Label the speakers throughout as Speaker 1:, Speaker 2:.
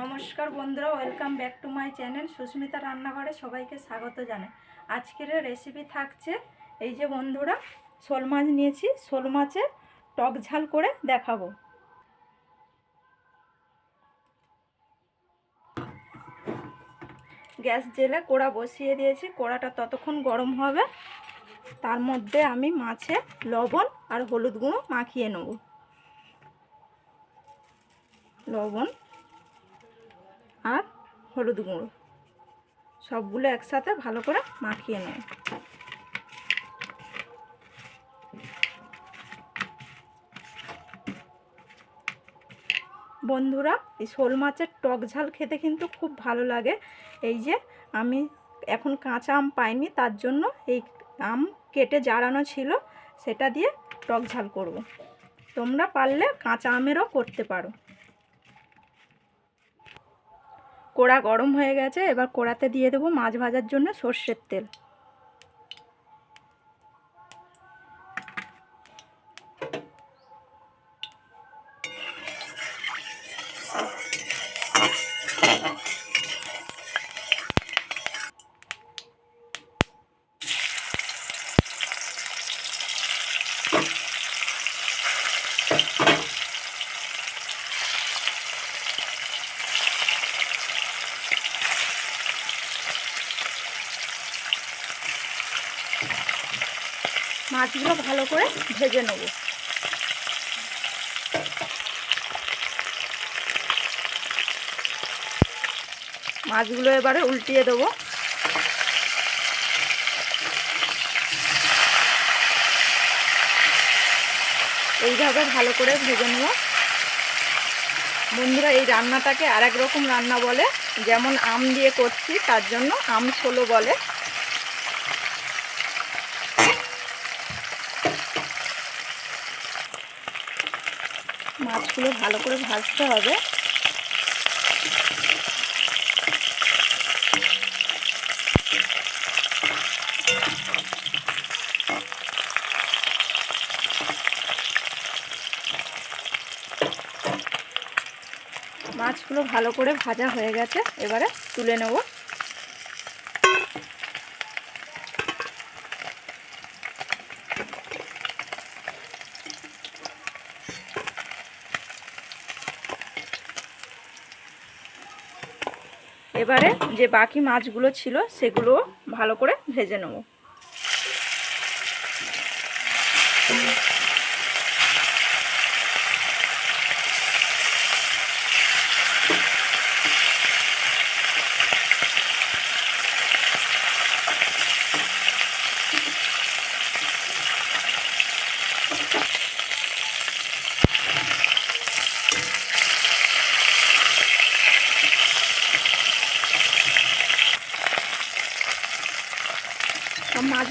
Speaker 1: নমস্কার বন্ধুরা welcome back to my channel Susmita রান্নাঘরে সবাইকে স্বাগত জানাই। আজকের রেসিপি থাকছে, এই যে বন্ধুরা, শোল মাছ নিয়েছি, শোল মাছের টক ঝাল করে দেখাবো। গ্যাস জেলে কোড়া বসিয়ে দিয়েছি, কোড়াটা ততক্ষণ গরম হবে। তার মধ্যে আমি মাছে লবণ আর হলুদ গুঁড়ো মাখিয়ে নেব। লবণ হলুদ গুঁড়ো। সবগুলো একসাথে ভালো করে মাখিয়ে নেব বন্ধুরা, এই শোল মাছের টক ঝাল খেতে কিন্তু খুব ভালো লাগে। এই যে, আমি এখন কাঁচা আম পাইনি, তার জন্য এই আম কেটে জারানো ছিল, সেটা দিয়ে টক ঝাল করব। তোমরা পারলে কাঁচা আমেরও করতে পারো। কোড়া গরম হয়ে গেছে এবার কোড়াতে দিয়ে দেবো মাছ ভাজার জন্য সর্ষের তেল। মাছগুলো ভালো করে ভেজে নেব। মাছগুলো এবারে উল্টিয়ে দেবো। এইভাবে ভালো করে ভেজে নেব। বন্ধুরা, এই রান্নাটাকে আর রকম রান্না বলে, যেমন আম দিয়ে করছি, তার জন্য আম ছোলো বলে। মাছগুলো ভালো করে ভাজতে হবে। মাছগুলো ভালো করে ভাজা হয়ে গেছে। এবারে তুলে নেব। এবারে যে বাকি মাছগুলো ছিল সেগুলো ভালো করে ভেজে নেব।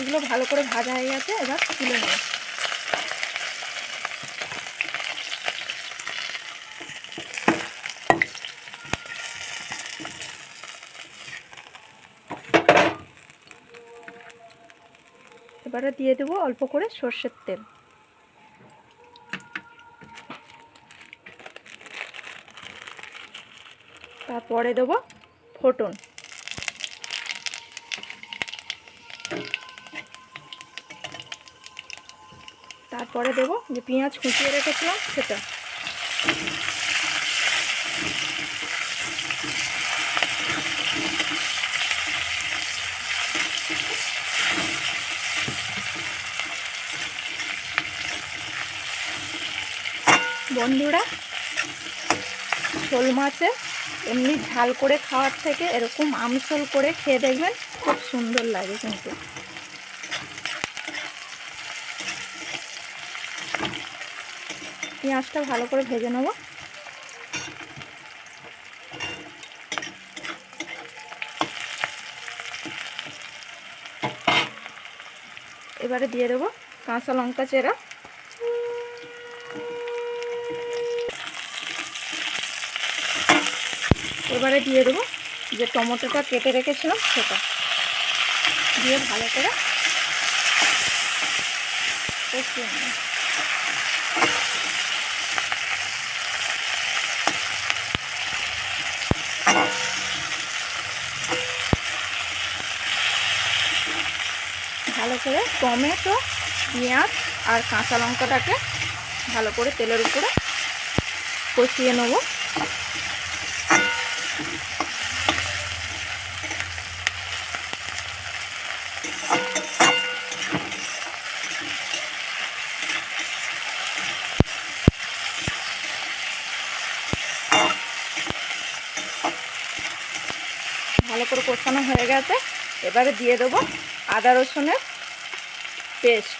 Speaker 1: মাছগুলো ভালো করে ভাজা হয়ে গেছে, এবার তুলে নেব। এবারে দিয়ে দেবো অল্প করে সর্ষের তেল। তারপরে দেবো ফোটন তারপরে দেবো যে পেঁয়াজ কুচিয়ে রেখেছিলাম সেটা। বন্ধুরা, শোল মাছে এমনি ঝাল করে খাওয়ার থেকে এরকম আমসোল করে খেয়ে দেখবেন খুব সুন্দর লাগে কিন্তু। পেঁয়াজটা ভালো করে ভেজে নেব। এবারে দিয়ে দেবো কাঁচা লঙ্কা চেরা। এবারে দিয়ে দেবো যে টমেটোটা কেটে রেখেছিলাম সেটা। দিয়ে ভালো করে কষিয়ে ভালো করে টমেটো পেঁয়াজ আর কাঁচা লঙ্কাটাকে ভালো করে তেলের উপরে কষিয়ে নেব। ভালো করে কষানো হয়ে গেছে। এবারে দিয়ে দেবো আদা রসুনের পেস্ট।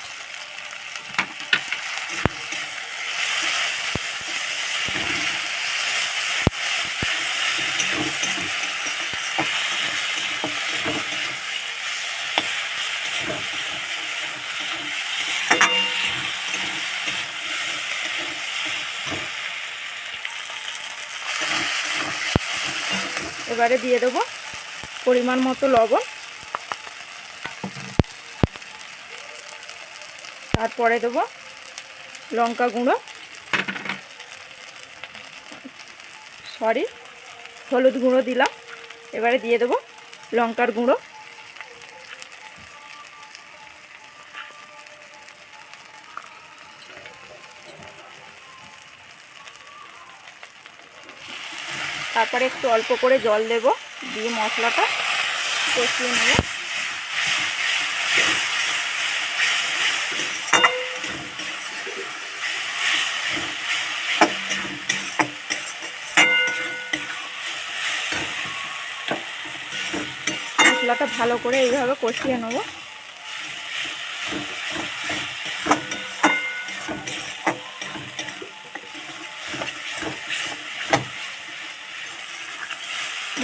Speaker 1: এবারে দিয়ে দেবো পরিমাণ মতো লবণ। তারপরে দেবো লঙ্কা গুঁড়ো। সরি হলুদ গুঁড়ো দিলাম। এবারে দিয়ে দেবো লঙ্কার গুঁড়ো। তারপরে একটু অল্প করে জল দেব দিয়ে মশলাটা। কষিয়ে নেব। মশলাটা ভালো করে এইভাবে কষিয়ে নেব।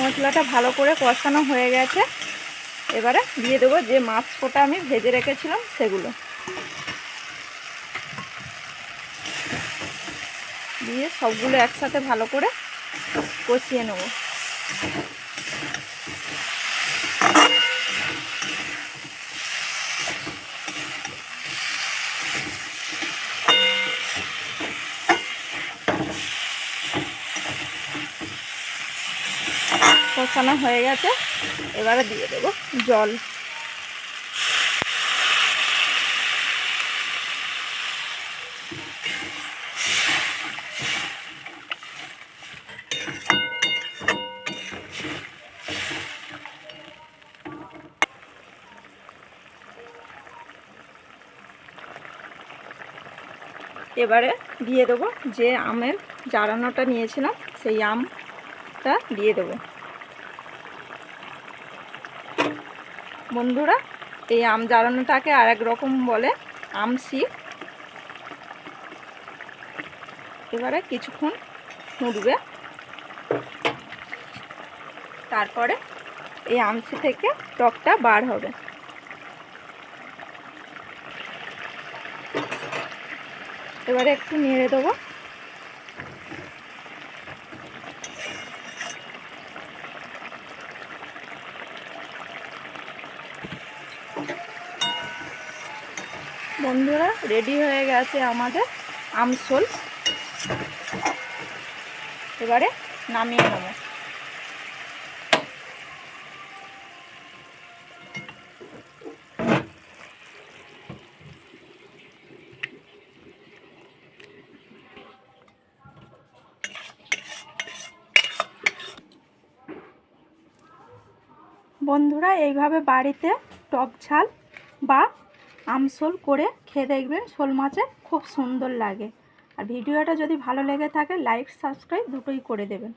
Speaker 1: মশলাটা ভালো করে কষানো হয়ে গেছে। এবারে দিয়ে দেবো যে মাছ কোটা আমি ভেজে রেখেছিলাম সেগুলো। দিয়ে সবগুলো একসাথে ভালো করে কষিয়ে নেব। কষানো হয়ে গেছে। এবারে দিয়ে দেবো জল। এবারে দিয়ে দেবো যে আমের জারানোটা নিয়েছিলাম, সেই আমটা দিয়ে দেবো। বন্ধুরা, এই আম জ্বালানোটাকে আর এক রকম বলে আমসি এবারে কিছুক্ষণ ফুটবে তারপরে এই আমসি থেকে টকটা বার হবে। এবারে একটু নেড়ে দেবো বন্ধুরা রেডি হয়ে গেছে আমাদের আমসোল এবারে নামিয়ে নেব। বন্ধুরা এইভাবে বাড়িতে টক ঝাল বা আমসোল করে খেয়ে দেখবেন শোল মাছে খুব সুন্দর লাগে। আর ভিডিওটা যদি ভালো লেগে থাকে লাইক সাবস্ক্রাইব দুটোই করে দেবেন।